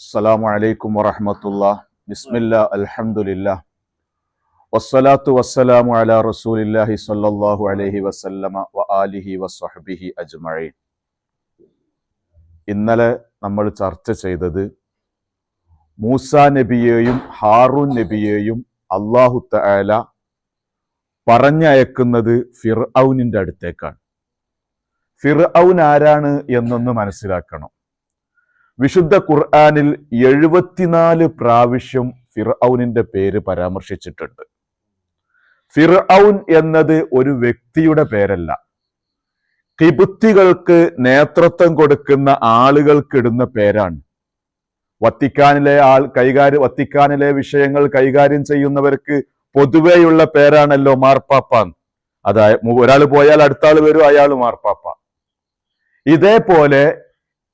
അസ്സലാമു അലൈക്കും വറഹമത്തുള്ള. ബിസ്മില്ലാ അൽഹംദുലില്ലാ. വസ്സലാത്തു വസ്സലാമു അലാ റസൂലില്ലാഹി സ്വല്ലല്ലാഹു അലൈഹി വസല്ലമ വ ആലിഹി വസ്വഹ്ബിഹി അജ്മഈൻ. ഇന്നലെ നമ്മൾ ചർച്ച ചെയ്തത് മൂസ നബിയെയും ഹാറൂൻ നബിയെയും അള്ളാഹു തആല പറഞ്ഞയക്കുന്നത് ഫിർഔനിന്റെ അടുത്തേക്കാണ്. ഫിർഔൻ ആരാണ് എന്നൊന്ന് മനസ്സിലാക്കണം. വിശുദ്ധ ഖുർആാനിൽ എഴുപത്തിനാല് പ്രാവശ്യം ഫിർഔനിന്റെ പേര് പരാമർശിച്ചിട്ടുണ്ട്. ഫിർഔൻ എന്നത് ഒരു വ്യക്തിയുടെ പേരല്ല. കിബുത്തികൾക്ക് നേതൃത്വം കൊടുക്കുന്ന ആളുകൾക്കിടുന്ന പേരാണ്. വത്തിക്കാനിലെ ആൾ കൈകാര്യം വത്തിക്കാനിലെ വിഷയങ്ങൾ കൈകാര്യം ചെയ്യുന്നവർക്ക് പൊതുവെയുള്ള പേരാണല്ലോ മാർപ്പാപ്പ. അതായത് ഒരാൾ പോയാൽ അടുത്ത ആൾ വരും അയാൾ മാർപ്പാപ്പ. ഇതേപോലെ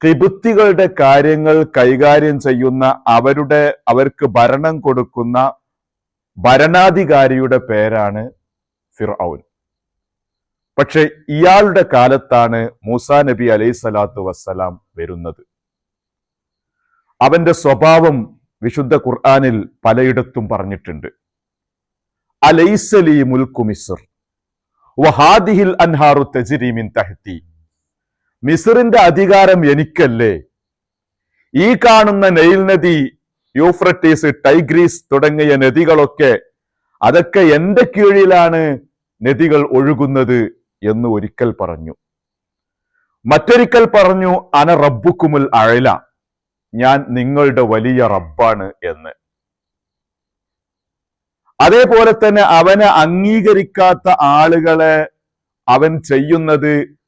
കിബുത്തികളുടെ കാര്യങ്ങൾ കൈകാര്യം ചെയ്യുന്ന അവരുടെ അവർക്ക് ഭരണം കൊടുക്കുന്ന ഭരണാധികാരിയുടെ പേരാണ് ഫിർഔൻ. പക്ഷെ ഇയാളുടെ കാലത്താണ് മൂസാ നബി അലൈഹി സ്വലാത്തു വസ്സലാം വരുന്നത്. അവന്റെ സ്വഭാവം വിശുദ്ധ ഖുർആാനിൽ പലയിടത്തും പറഞ്ഞിട്ടുണ്ട്. അലൈസലി മുൽക്കു മിസ്ർ വഹാദിഹിൽ അൻഹാറു തെജിരിമിൻ തഹ്തി മിസറിന്റെ അധികാരം എനിക്കല്ലേ? ഈ കാണുന്ന നെയിൽ നദി യൂഫ്രട്ടീസ് ടൈഗ്രീസ് തുടങ്ങിയ നദികളൊക്കെ അതൊക്കെ എന്റെ കീഴിലാണ് നദികൾ ഒഴുകുന്നത് എന്ന് ഒരിക്കൽ പറഞ്ഞു. മറ്റൊരിക്കൽ പറഞ്ഞു അന റബ്ബുക്കുമുൽ അഴല. ഞാൻ നിങ്ങളുടെ വലിയ റബ്ബാണ് എന്ന്. അതേപോലെ തന്നെ അവനെ അംഗീകരിക്കാത്ത ആളുകളെ അവൻ ചെയ്യുന്നത്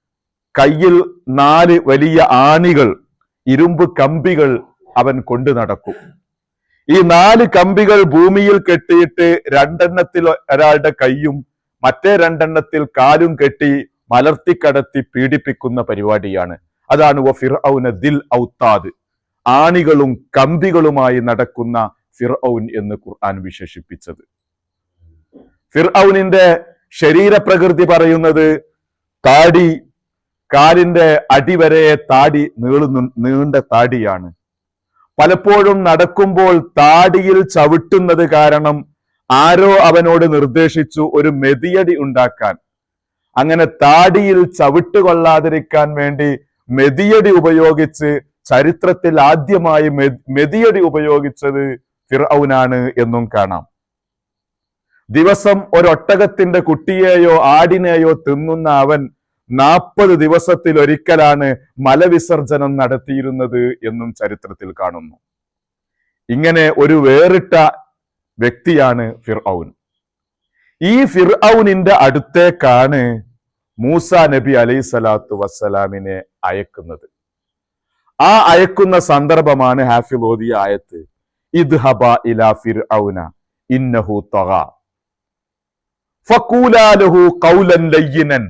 കയ്യിൽ നാല് വലിയ ആണികൾ ഇരുമ്പ് കമ്പികൾ അവൻ കൊണ്ടു നടക്കും. ഈ നാല് കമ്പികൾ ഭൂമിയിൽ കെട്ടിയിട്ട് രണ്ടെണ്ണത്തിൽ ഒരാളുടെ കൈയും മറ്റേ രണ്ടെണ്ണത്തിൽ കാലും കെട്ടി മലർത്തിക്കടത്തി പീഡിപ്പിക്കുന്ന പരിപാടിയാണ്. അതാണ് ഫിർഔന ദിൽ ഔത്താദ്. ആണികളും കമ്പികളുമായി നടക്കുന്ന ഫിർഔൻ എന്ന് ഖുർആൻ വിശേഷിപ്പിച്ചത്. ഫിർഔനിന്റെ ശരീരപ്രകൃതി പറയുന്നത് താടി കാലിന്റെ അടിവരെ താടി നീളുന്നു നീണ്ട താടിയാണ്. പലപ്പോഴും നടക്കുമ്പോൾ താടിയിൽ ചവിട്ടുന്നത് കാരണം ആരോ അവനോട് നിർദ്ദേശിച്ചു ഒരു മെതിയടി ഉണ്ടാക്കാൻ. അങ്ങനെ താടിയിൽ ചവിട്ട് കൊള്ളാതിരിക്കാൻ വേണ്ടി മെതിയടി ഉപയോഗിച്ച് ചരിത്രത്തിൽ ആദ്യമായി മെതിയടി ഉപയോഗിച്ചത് ഫിർഔനാണ് എന്നും കാണാം. ദിവസം ഒരൊട്ടകത്തിന്റെ കുട്ടിയെയോ ആടിനെയോ തിന്നുന്ന അവൻ നാൽപ്പത് ദിവസത്തിൽ ഒരിക്കലാണ് മലവിസർജനം നടത്തിയിരുന്നത് എന്നും ചരിത്രത്തിൽ കാണുന്നു. ഇങ്ങനെ ഒരു വേറിട്ട വ്യക്തിയാണ് ഫിർഔൻ. ഈ ഫിർഔനിന്റെ അടുത്തേക്കാണ് മൂസ നബി അലൈഹി സ്വലാത്തു വസ്സലാമിനെ അയക്കുന്നത്. ആ അയക്കുന്ന സന്ദർഭമാണ് ഹാഫിൽ ലോദി ആയത്ത് ഇദ്ഹബ ഇലാ ഫിർഔന ഇന്നഹു തഗ. ഫഖൂലാലഹു ഖൗലൻ ലയ്യിനൻ.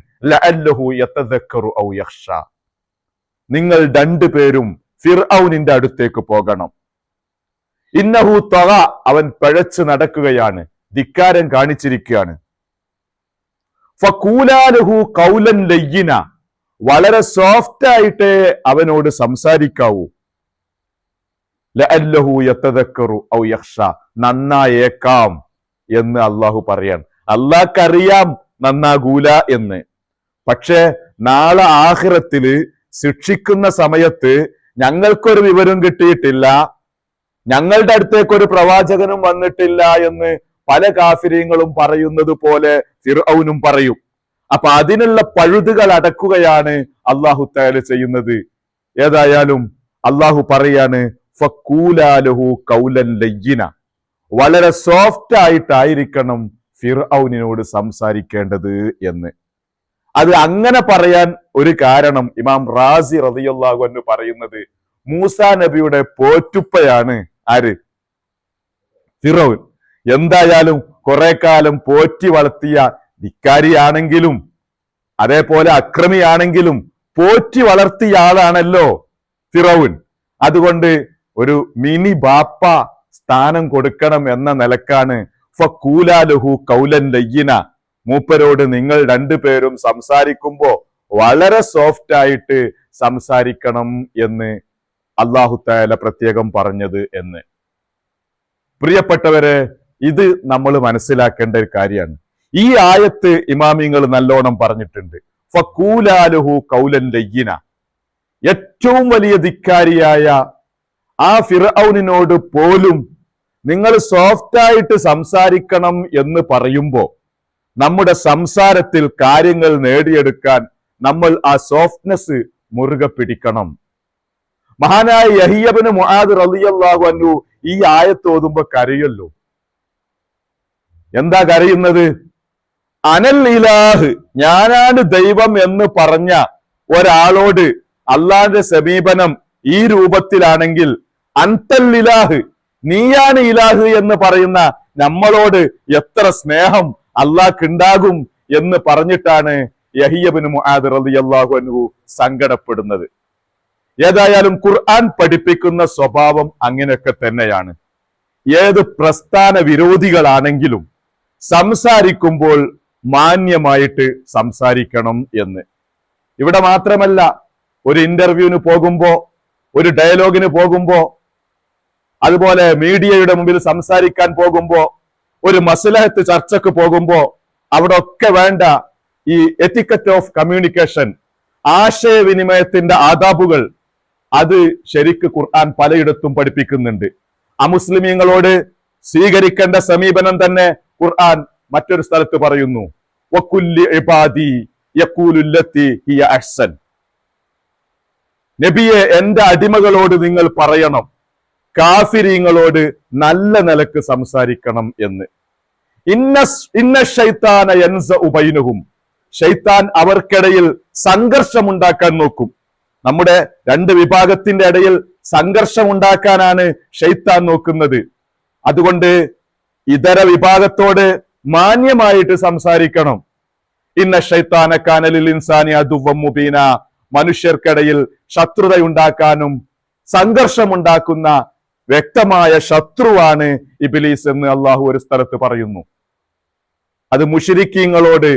നിങ്ങൾ രണ്ടുപേരും ഫിർഔനിന്റെ അടുത്തേക്ക് പോകണം. ഇന്നഹു തഗ അവൻ പഴച്ച് നടക്കുകയാണ് ധിക്കാരം കാണിച്ചിരിക്കുകയാണ്. ഫഖൂലാലഹു ഖൗലൻ ലയ്യിന വളരെ സോഫ്റ്റ് ആയിട്ട് അവനോട് സംസാരിക്കാവൂ. ലഅല്ലഹു യതദക്കറു ഔ യഖ്ഷ നന്നായേക്കാം എന്ന് അള്ളാഹു പറയാൻ അള്ളാഹ്ക്കറിയാം നന്നാകൂല എന്ന്. പക്ഷേ നാളെ ആഹിറത്തിൽ ശിക്ഷിക്കുന്ന സമയത്ത് ഞങ്ങൾക്കൊരു വിവരം കിട്ടിയിട്ടില്ല. ഞങ്ങളുടെ അടുത്തേക്ക് ഒരു പ്രവാചകനും വന്നിട്ടില്ല എന്ന് പല കാഫിര്യങ്ങളും പറയുന്നത് പോലെ ഫിർഔനും പറയും. അപ്പൊ അതിനുള്ള പഴുതുകൾ അടക്കുകയാണ് അള്ളാഹു തയാൽ ചെയ്യുന്നത്. ഏതായാലും അള്ളാഹു പറയാണ് ഫക്കൂലാലഹു കൗലൻ ലയ്യിന. വളരെ സോഫ്റ്റ് ആയിട്ടായിരിക്കണം ഫിർഔനിനോട് സംസാരിക്കേണ്ടത് എന്ന്. അത് അങ്ങനെ പറയാൻ ഒരു കാരണം ഇമാം റാസി റതിയുള്ളാഹു എന്ന് പറയുന്നത് മൂസ നബിയുടെ പോറ്റുപ്പയാണ് ആര്? ഫിറോൻ. എന്തായാലും കുറെ കാലം പോറ്റി വളർത്തിയ ധിക്കാരിയാണെങ്കിലും അതേപോലെ അക്രമിയാണെങ്കിലും പോറ്റി വളർത്തിയ ആളാണല്ലോ ഫിറോൻ. അതുകൊണ്ട് ഒരു മിനി ബാപ്പ സ്ഥാനം കൊടുക്കണം എന്ന നിലക്കാണ് ഫക്കൂലാലുഹു കൗലൻ ലയ്യന മൂപ്പരോട് നിങ്ങൾ രണ്ടുപേരും സംസാരിക്കുമ്പോൾ വളരെ സോഫ്റ്റ് ആയിട്ട് സംസാരിക്കണം എന്ന് അള്ളാഹു താല പ്രത്യേകം പറഞ്ഞത് എന്ന്. പ്രിയപ്പെട്ടവരെ ഇത് നമ്മൾ മനസ്സിലാക്കേണ്ട ഒരു കാര്യമാണ്. ഈ ആയത്ത് ഇമാമിങ്ങൾ നല്ലോണം പറഞ്ഞിട്ടുണ്ട്. ഫക്കൂലാലുഹു കൗലൻ ലയ്യന. ഏറ്റവും വലിയ ധിക്കാരിയായ ആ ഫിറൌനിനോട് പോലും നിങ്ങൾ സോഫ്റ്റ് ആയിട്ട് സംസാരിക്കണം എന്ന് പറയുമ്പോൾ നമ്മുടെ സംസാരത്തിൽ കാര്യങ്ങൾ നേടിയെടുക്കാൻ നമ്മൾ ആ സോഫ്റ്റ്നെസ് മുറുകെ പിടിക്കണം. മഹാനായ യഹിയബിന് മുഹാദ് റളിയല്ലാഹു അൻഹു ഈ ആയത്ത് ഓതുമ്പോ കരയല്ലോ. എന്താ കരയുന്നത്? അനൽ ഇലാഹ് ഞാനാണ് ദൈവം എന്ന് പറഞ്ഞ ഒരാളോട് അള്ളാന്റെ സമീപനം ഈ രൂപത്തിലാണെങ്കിൽ അന്തൽ ഇലാഹ് നീയാണ് ഇലാഹ് എന്ന് പറയുന്ന നമ്മളോട് എത്ര സ്നേഹം അള്ളാഹ്ക്കുണ്ടാകും എന്ന് പറഞ്ഞിട്ടാണ് യഹിയബിന് മുആദ് റളിയല്ലാഹു അൻഹു സങ്കടപ്പെടുന്നത്. ഏതായാലും ഖുർആൻ പഠിപ്പിക്കുന്ന സ്വഭാവം അങ്ങനെയൊക്കെ തന്നെയാണ്. ഏത് പ്രസ്ഥാന വിരോധികളാണെങ്കിലും സംസാരിക്കുമ്പോൾ മാന്യമായിട്ട് സംസാരിക്കണം എന്ന്. ഇവിടെ മാത്രമല്ല ഒരു ഇന്റർവ്യൂവിന് പോകുമ്പോ ഒരു ഡയലോഗിന് പോകുമ്പോ അതുപോലെ മീഡിയയുടെ മുമ്പിൽ സംസാരിക്കാൻ പോകുമ്പോ ഒരു മസലഹത്ത് ചർച്ചക്ക് പോകുമ്പോ അവിടെ ഒക്കെ വേണ്ട ഈ എത്തിക്കറ്റ് ഓഫ് കമ്മ്യൂണിക്കേഷൻ ആശയവിനിമയത്തിന്റെ ആദാബുകൾ അത് ശരിക്ക് ഖുർആൻ പലയിടത്തും പഠിപ്പിക്കുന്നുണ്ട്. അമുസ്ലിമീങ്ങളോട് സ്വീകരിക്കേണ്ട സമീപനം തന്നെ ഖുർആൻ മറ്റൊരു സ്ഥലത്ത് പറയുന്നു. നബിയെ എന്റെ അടിമകളോട് നിങ്ങൾ പറയണം. കാഫിരീങ്ങളോട് നല്ല നിലയ്ക്ക് സംസാരിക്കണം എന്ന്. ഇന്ന ഇന്ന ഷൈത്താന എൻസ ഉപൈനുഹും ഷൈത്താൻ അവർക്കിടയിൽ സംഘർഷമുണ്ടാക്കാൻ നോക്കും. നമ്മുടെ രണ്ട് വിഭാഗത്തിന്റെ ഇടയിൽ സംഘർഷം ഉണ്ടാക്കാനാണ് ഷെയ്ത്താൻ നോക്കുന്നത്. അതുകൊണ്ട് ഇതര വിഭാഗത്തോട് മാന്യമായിട്ട് സംസാരിക്കണം. ഇന്ന ഷൈത്താന കാനലിൽ ഇൻസാനി അതുവം മുബീന. മനുഷ്യർക്കിടയിൽ ശത്രുതയുണ്ടാക്കാനും സംഘർഷമുണ്ടാക്കുന്ന വ്യക്തമായ ശത്രുവാണ് ഇബിലീസ് എന്ന് അള്ളാഹു ഒരു സ്ഥലത്ത് പറയുന്നു. അത് മുഷിരിക്കീങ്ങളോട്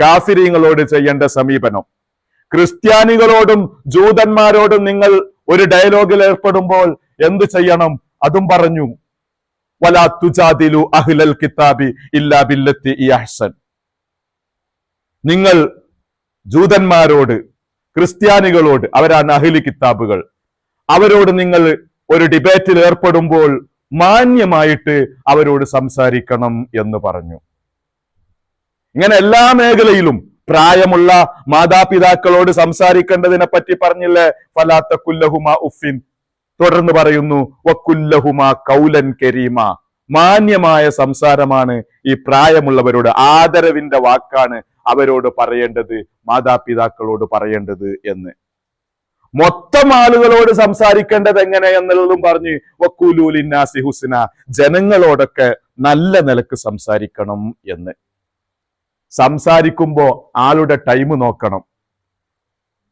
കാഫിരീങ്ങളോട് ചെയ്യേണ്ട സമീപനം. ക്രിസ്ത്യാനികളോടും ജൂതന്മാരോടും നിങ്ങൾ ഒരു ഡയലോഗിൽ ഏർപ്പെടുമ്പോൾ എന്തു ചെയ്യണം? അതും പറഞ്ഞു. വലാ തുജാദിലു അഹ്ലൽ കിതാബി ഇല്ലാ ബില്ലത്തി അഹ്സൻ. നിങ്ങൾ ജൂതന്മാരോട് ക്രിസ്ത്യാനികളോട് അവരാണ് അഹിലി കിതാബുകൾ. അവരോട് നിങ്ങൾ ഒരു ഡിബേറ്റിൽ ഏർപ്പെടുമ്പോൾ മാന്യമായിട്ട് അവരോട് സംസാരിക്കണം എന്ന് പറഞ്ഞു. ഇങ്ങനെ എല്ലാ മേഖലയിലും പ്രായമുള്ള മാതാപിതാക്കളോട് സംസാരിക്കേണ്ടതിനെ പറ്റി പറഞ്ഞില്ലേ? ഫലാത്ത കുല്ലഹുമ ഉഫിൻ തുടർന്ന് പറയുന്നു വക്കുല്ലഹുമ കൗലൻ കരീമ. മാന്യമായ സംസാരമാണ് ഈ പ്രായമുള്ളവരോട് ആദരവിന്റെ വാക്കാണ് അവരോട് പറയേണ്ടത് മാതാപിതാക്കളോട് പറയേണ്ടത് എന്ന്. മൊത്തം ആളുകളോട് സംസാരിക്കേണ്ടത് എങ്ങനെ എന്നുള്ളതും പറഞ്ഞ് വക്കൂലൂലിന്നാസി ഹുസ്ന ജനങ്ങളോടൊക്കെ നല്ല നിലയ്ക്ക് സംസാരിക്കണം എന്ന്. സംസാരിക്കുമ്പോ ആളുടെ ടൈം നോക്കണം.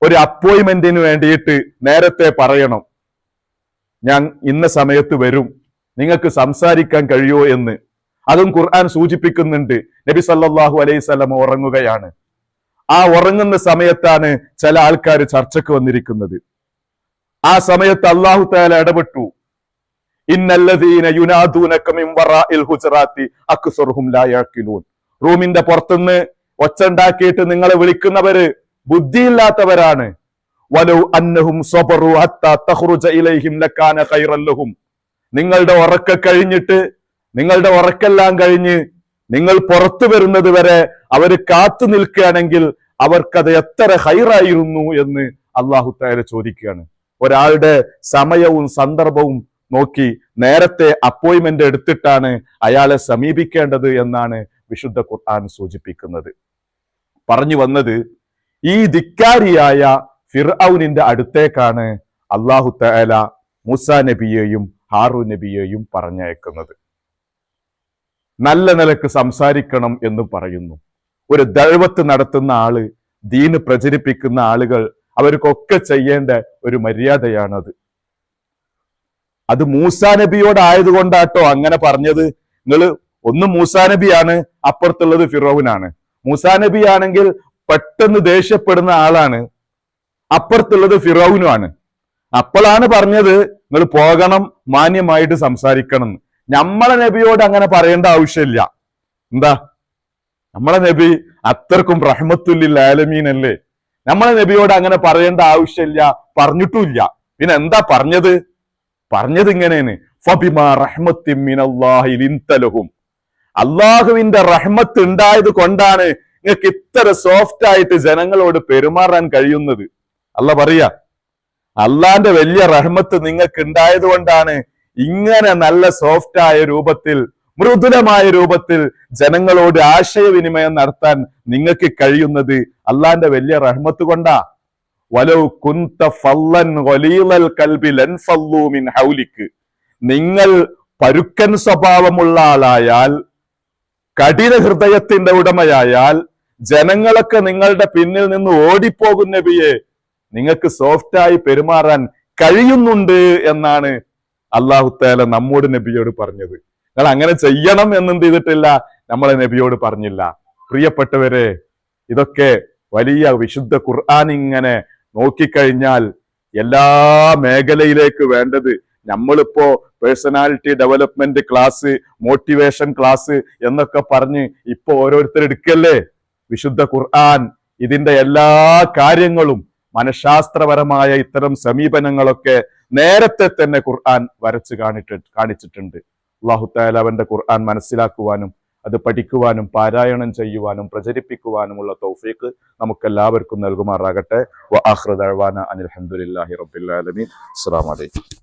ഒരു അപ്പോയിൻമെന്റിന് വേണ്ടിയിട്ട് നേരത്തെ പറയണം. ഞാൻ ഇന്ന സമയത്ത് വരും. നിങ്ങൾക്ക് സംസാരിക്കാൻ കഴിയുമോ എന്ന്. അതും ഖുർആൻ സൂചിപ്പിക്കുന്നുണ്ട്. നബി സല്ലാഹു അലൈഹി സ്വലം ഉറങ്ങുകയാണ്. ആ ഉറങ്ങുന്ന സമയത്താണ് ചില ആൾക്കാർ ചർച്ചക്ക് വന്നിരിക്കുന്നത്. ആ സമയത്ത് അള്ളാഹു താല ഇടപെട്ടു. ഇന്നല്ലതീന യുനാദൂനക മിൻ വറാഇൽ ഹുജറാത്തി അക്സറുഹും ലാ യഅഖിലൂൻ റൂമിന്റെ പുറത്തുനിന്ന് ഒച്ച ഉണ്ടാക്കിയിട്ട് നിങ്ങളെ വിളിക്കുന്നവര് ബുദ്ധിയില്ലാത്തവരാണ്. അന്നഹും ഇലൈഹിം നിങ്ങളുടെ ഉറക്ക കഴിഞ്ഞിട്ട് നിങ്ങളുടെ ഉറക്കെല്ലാം കഴിഞ്ഞ് നിങ്ങൾ പുറത്തു വരുന്നത് വരെ അവർ കാത്തു നിൽക്കുകയാണെങ്കിൽ അവർക്കത് എത്ര ഹൈറായിരുന്നു എന്ന് അള്ളാഹു തായ ചോദിക്കുകയാണ്. ഒരാളുടെ സമയവും സന്ദർഭവും നോക്കി നേരത്തെ അപ്പോയിൻമെന്റ് എടുത്തിട്ടാണ് അയാളെ സമീപിക്കേണ്ടത് എന്നാണ് വിശുദ്ധ ഖുർആൻ സൂചിപ്പിക്കുന്നത്. പറഞ്ഞു വന്നത് ഈ ധിക്കാരിയായ ഫിർഔനിന്റെ അടുത്തേക്കാണ് അള്ളാഹു തആല മൂസ നബിയെയും ഹാറു നബിയെയും പറഞ്ഞയക്കുന്നത്. നല്ല നിലയ്ക്ക് സംസാരിക്കണം എന്ന് പറയുന്നു. ഒരു ദൈവത്ത് നടത്തുന്ന ആൾ ദീന് പ്രചരിപ്പിക്കുന്ന ആളുകൾ അവർക്കൊക്കെ ചെയ്യേണ്ട ഒരു മര്യാദയാണത്. അത് മൂസാ നബിയോടായതുകൊണ്ടാട്ടോ അങ്ങനെ പറഞ്ഞത്. നിങ്ങൾ ഒന്ന് മൂസാ നബിയാണ് അപ്പുറത്തുള്ളത് ഫിറോവിനാണ്. മൂസാ നബി ആണെങ്കിൽ പെട്ടെന്ന് ദേഷ്യപ്പെടുന്ന ആളാണ് അപ്പുറത്തുള്ളത് ഫിറോവിനുമാണ്. അപ്പോഴാണ് പറഞ്ഞത് നിങ്ങൾ പോകണം മാന്യമായിട്ട് സംസാരിക്കണം നമ്മളെ നബിയോട് അങ്ങനെ പറയേണ്ട ആവശ്യമില്ല. എന്താ? നമ്മളെ നബി അത്രക്കും റഹ്മത്തുല്ലിൽ അല്ലേ? നമ്മളെ നബിയോട് അങ്ങനെ പറയേണ്ട ആവശ്യമില്ല പറഞ്ഞിട്ടുമില്ല. പിന്നെ എന്താ പറഞ്ഞത്? പറഞ്ഞത് ഇങ്ങനെയാണ്. അള്ളാഹുവിന്റെ റഹ്മത്ത് ഉണ്ടായത് കൊണ്ടാണ് നിങ്ങൾക്ക് ഇത്ര സോഫ്റ്റ് ആയിട്ട് ജനങ്ങളോട് പെരുമാറാൻ കഴിയുന്നത്. അല്ല പറയാ അള്ളാന്റെ വലിയ റഹ്മത്ത് നിങ്ങൾക്ക് ഉണ്ടായത് കൊണ്ടാണ് ഇങ്ങനെ നല്ല സോഫ്റ്റ് ആയ രൂപത്തിൽ മൃദുലമായ രൂപത്തിൽ ജനങ്ങളോട് ആശയവിനിമയം നടത്താൻ നിങ്ങൾക്ക് കഴിയുന്നത് അള്ളാന്റെ വലിയ റഹ്മത്ത് കൊണ്ടാ. വലൗ കുന്ത ഫല്ലൻ ഗലീലൽ കൽബി ലൻ മിൻ ഹൗലിക്ക്. നിങ്ങൾ പരുക്കൻ സ്വഭാവമുള്ള ആളായാൽ കഠിന ഹൃദയത്തിന്റെ ഉടമയായാൽ ജനങ്ങളൊക്കെ നിങ്ങളുടെ പിന്നിൽ നിന്ന് ഓടിപ്പോകും നബിയെ നിങ്ങൾക്ക് സോഫ്റ്റായി പെരുമാറാൻ കഴിയുന്നുണ്ട് എന്നാണ് അള്ളാഹുത്തേല താല നമ്മോട് നബിയോട് പറഞ്ഞത്. നിങ്ങൾ അങ്ങനെ ചെയ്യണം എന്നെന്ത് ചെയ്തിട്ടില്ല. നമ്മളെ നബിയോട് പറഞ്ഞില്ല. പ്രിയപ്പെട്ടവരെ ഇതൊക്കെ വലിയ വിശുദ്ധ ഖുർആൻ ഇങ്ങനെ നോക്കിക്കഴിഞ്ഞാൽ എല്ലാ മേഖലയിലേക്ക് വേണ്ടത് നമ്മളിപ്പോ personality development class motivation class എന്നൊക്കെ പറഞ്ഞ് ഇപ്പൊ ഓരോരുത്തർ എടുക്കല്ലേ? വിശുദ്ധ ഖുർആൻ ഇതിന്റെ എല്ലാ കാര്യങ്ങളും മനഃശാസ്ത്രപരമായ ഇത്തരം സമീപനങ്ങളൊക്കെ നേരത്തെ തന്നെ ഖുർആൻ വരച്ച് കാണിട്ട് കാണിച്ചിട്ടുണ്ട്. അള്ളാഹു താല അവന്റെ ഖുർആൻ മനസ്സിലാക്കുവാനും അത് പഠിക്കുവാനും പാരായണം ചെയ്യുവാനും പ്രചരിപ്പിക്കുവാനുമുള്ള തൗഫീഖ് നമുക്കെല്ലാവർക്കും നൽകുമാറാകട്ടെ. വ ആലമീൻ. അസ്സലാമു അലൈക്കും.